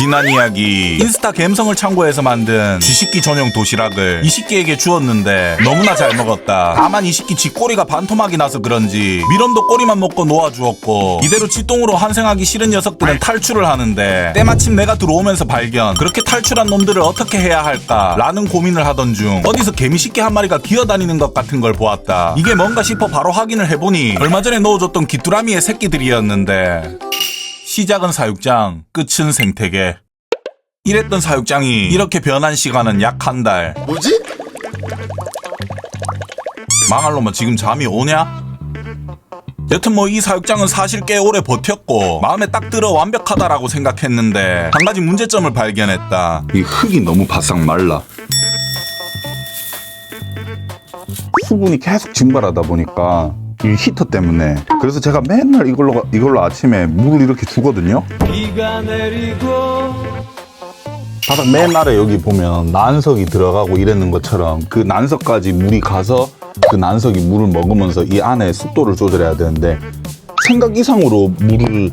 지난 이야기. 인스타 감성을 참고해서 만든 지식기 전용 도시락을 이식기에게 주었는데 너무나 잘 먹었다. 다만 이식기 지 꼬리가 반토막이 나서 그런지 미럼도 꼬리만 먹고 놓아주었고 이대로 지똥으로 환생하기 싫은 녀석들은 탈출을 하는데 때마침 내가 들어오면서 발견. 그렇게 탈출한 놈들을 어떻게 해야 할까? 라는 고민을 하던 중 어디서 개미식기 한 마리가 기어다니는 것 같은 걸 보았다. 이게 뭔가 싶어 바로 확인을 해보니 얼마 전에 넣어줬던 귀뚜라미의 새끼들이었는데 시작은 사육장, 끝은 생태계. 이랬던 사육장이 이렇게 변한 시간은 약 한 달. 뭐지? 망할 놈은 지금 잠이 오냐? 여튼 뭐 이 사육장은 사실 꽤 오래 버텼고 마음에 딱 들어 완벽하다라고 생각했는데 한 가지 문제점을 발견했다. 이 흙이 너무 바싹 말라. 수분이 계속 증발하다 보니까 이 히터 때문에 그래서 제가 맨날 이걸로 이걸로 아침에 물을 이렇게 주거든요. 비가 내리고 바닥 맨 아래 여기 보면 난석이 들어가고 이랬는 것처럼 그 난석까지 물이 가서 그 난석이 물을 먹으면서 이 안에 습도를 조절해야 되는데 생각 이상으로 물을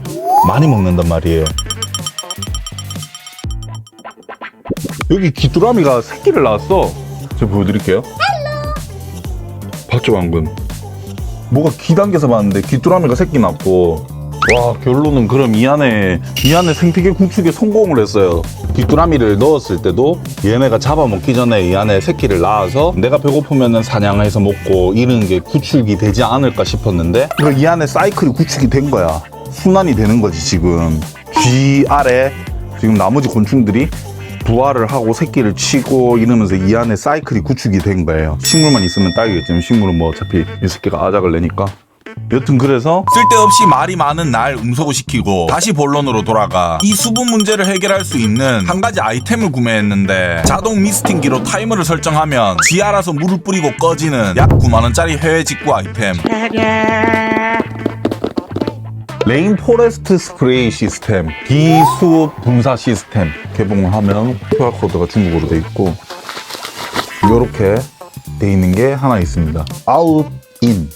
많이 먹는단 말이에요. 여기 귀뚜라미가 새끼를 낳았어. 제가 보여드릴게요. 봤죠 방금? 뭐가 귀 당겨서 봤는데 귀뚜라미가 새끼 낳고. 와 결론은 그럼 이 안에 이 안에 생태계 구축에 성공을 했어요. 귀뚜라미를 넣었을 때도 얘네가 잡아먹기 전에 이 안에 새끼를 낳아서 내가 배고프면은 사냥해서 먹고 이런 게 구축이 되지 않을까 싶었는데 이거 이 안에 사이클이 구축이 된 거야. 순환이 되는 거지 지금. 귀 아래 지금 나머지 곤충들이 부화를 하고 새끼를 치고 이러면서 이 안에 사이클이 구축이 된 거예요. 식물만 있으면 딱이겠지만 식물은 뭐 어차피 이 새끼가 아작을 내니까. 여튼 그래서 쓸데없이 말이 많은 날 음소거시키고 다시 본론으로 돌아가 이 수분 문제를 해결할 수 있는 한 가지 아이템을 구매했는데 자동 미스팅기로 타이머를 설정하면 지 알아서 물을 뿌리고 꺼지는 약 9만원짜리 해외 직구 아이템 레인 포레스트 스프레이 시스템, 비수 분사 시스템 개봉을 하면 QR 코드가 중국어로 돼 있고 이렇게 돼 있는 게 하나 있습니다. 아웃 인.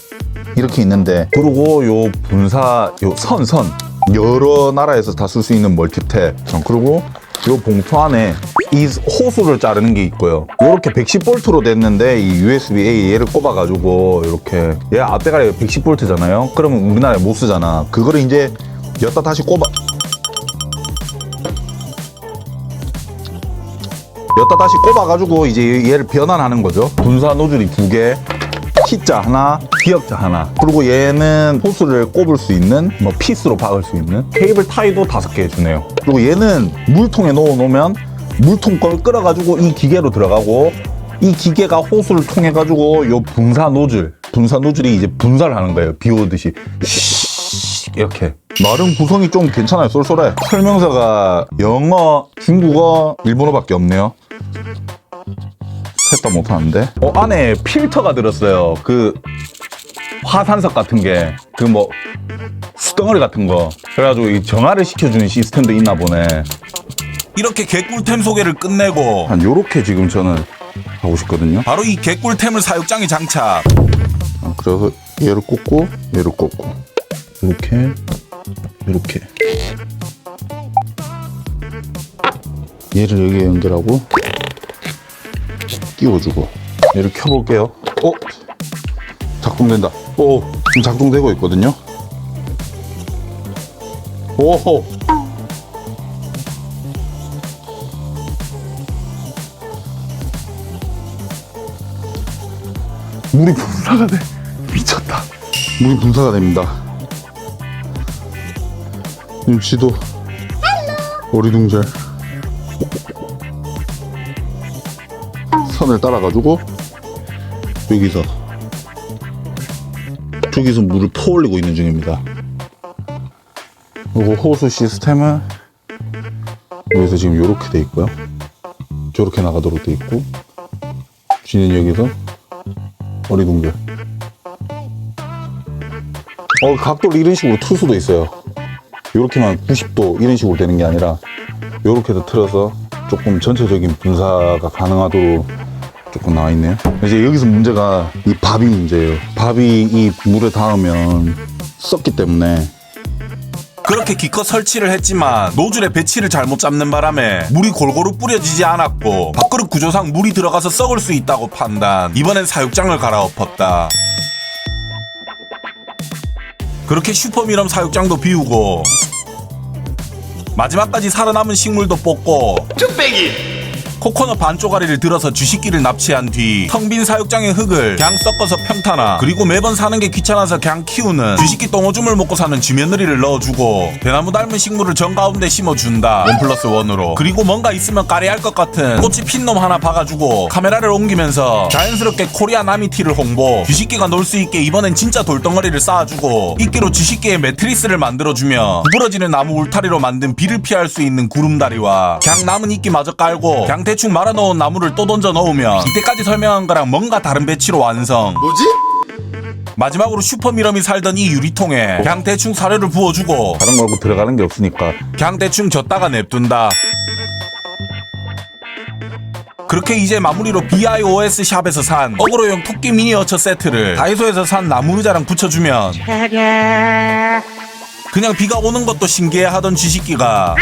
이렇게 있는데 그리고 요 분사 요 선 선. 여러 나라에서 다 쓸 수 있는 멀티탭. 어, 그리고 요 봉투 안에 이 호수를 자르는 게 있고요. 이렇게 110볼트로 됐는데 이 USB-A 얘를 꼽아가지고 이렇게 얘 앞대가리 110볼트잖아요. 그러면 우리나라에 못 쓰잖아. 그거를 이제 여기다 다시 꼽아 여기다 다시 꼽아가지고 이제 얘를 변환하는 거죠. 분사 노즐이 두 개, T자 하나, 기역자 하나. 그리고 얘는 호스를 꼽을 수 있는 뭐 피스로 박을 수 있는 케이블 타이도 다섯 개 해주네요. 그리고 얘는 물통에 넣어 놓으면 물통 걸 끌어가지고 이 기계로 들어가고 이 기계가 호스를 통해 가지고 요 분사 노즐, 분사 노즐이 이제 분사를 하는 거예요. 비 오듯이. 이렇게. 나름 구성이 좀 괜찮아요. 쏠쏠해. 설명서가 영어 중국어 일본어밖에 없네요. 셋다 못하는데. 어 안에 필터가 들었어요. 그 화산석 같은 게. 그 뭐 수덩어리 같은 거. 그래가지고 이 정화를 시켜주는 시스템도 있나 보네 이렇게 개꿀템 소개를 끝내고 한 요렇게 지금 저는 하고 싶거든요. 바로 이 개꿀템을 사육장에 장착. 어, 그래서 얘를 꽂고 얘를 꽂고. 이렇게 이렇게. 얘를 여기에 연결하고 끼워주고. 얘를 켜볼게요. 어? 작동된다. 오 지금 작동되고 있거든요. 오 물이 분사가 돼. 미쳤다. 물이 분사가 됩니다. 눈치도. 어리둥절. 선을 따라가지고 여기서 저기서 물을 퍼올리고 있는 중입니다. 그리고 호수 시스템은 여기서 지금 이렇게 돼 있고요. 저렇게 나가도록 돼 있고 쥐는 여기서 어리둥절 어 각도를 이런 식으로 틀 수도 있어요 이렇게만 90도 이런 식으로 되는 게 아니라 이렇게도 틀어서 조금 전체적인 분사가 가능하도록 조금 나와 있네요. 이제 여기서 문제가 이 밥이 문제예요. 밥이 이 물에 닿으면 썩기 때문에 그렇게 기껏 설치를 했지만 노즐에 배치를 잘못 잡는 바람에 물이 골고루 뿌려지지 않았고 밥그릇 구조상 물이 들어가서 썩을 수 있다고 판단. 이번엔 사육장을 갈아엎었다. 그렇게 슈퍼미럼 사육장도 비우고 마지막까지 살아남은 식물도 뽑고 코코넛 반 쪼가리를 들어서 주식기를 납치한 뒤 텅 빈 사육장의 흙을 그냥 섞어서 평탄화. 그리고 매번 사는 게 귀찮아서 그냥 키우는 주식기 똥오줌을 먹고 사는 쥐며느리를 넣어주고 대나무 닮은 식물을 정 가운데 심어준다. 원 플러스 원으로. 그리고 뭔가 있으면 까리할 것 같은 꽃이 핀 놈 하나 박아주고 카메라를 옮기면서 자연스럽게 코리아 나미티를 홍보. 주식기가 놀 수 있게 이번엔 진짜 돌덩어리를 쌓아주고 이끼로 주식기에 매트리스를 만들어주며 부러지는 나무 울타리로 만든 비를 피할 수 있는 구름다리와 그냥 남은 이끼마저 깔고 그냥 대충 말아놓은 나무를 또 던져 넣으면 이때까지 설명한 거랑 뭔가 다른 배치로 완성 뭐지? 마지막으로 슈퍼미럼이 살던 이 유리통에 그냥 대충 사료를 부어주고 다른 거 말고 들어가는 게 없으니까 그냥 대충 졌다가 냅둔다. 그렇게 이제 마무리로 BIOS 샵에서 산 어그로용 토끼 미니어처 세트를 다이소에서 산 나무 의자랑 붙여주면 그냥 비가 오는 것도 신기해하던 쥐식기가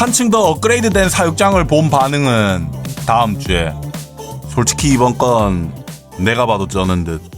한층 더 업그레이드된 사육장을 본 반응은 다음 주에. 솔직히 이번 건 내가 봐도 쩌는 듯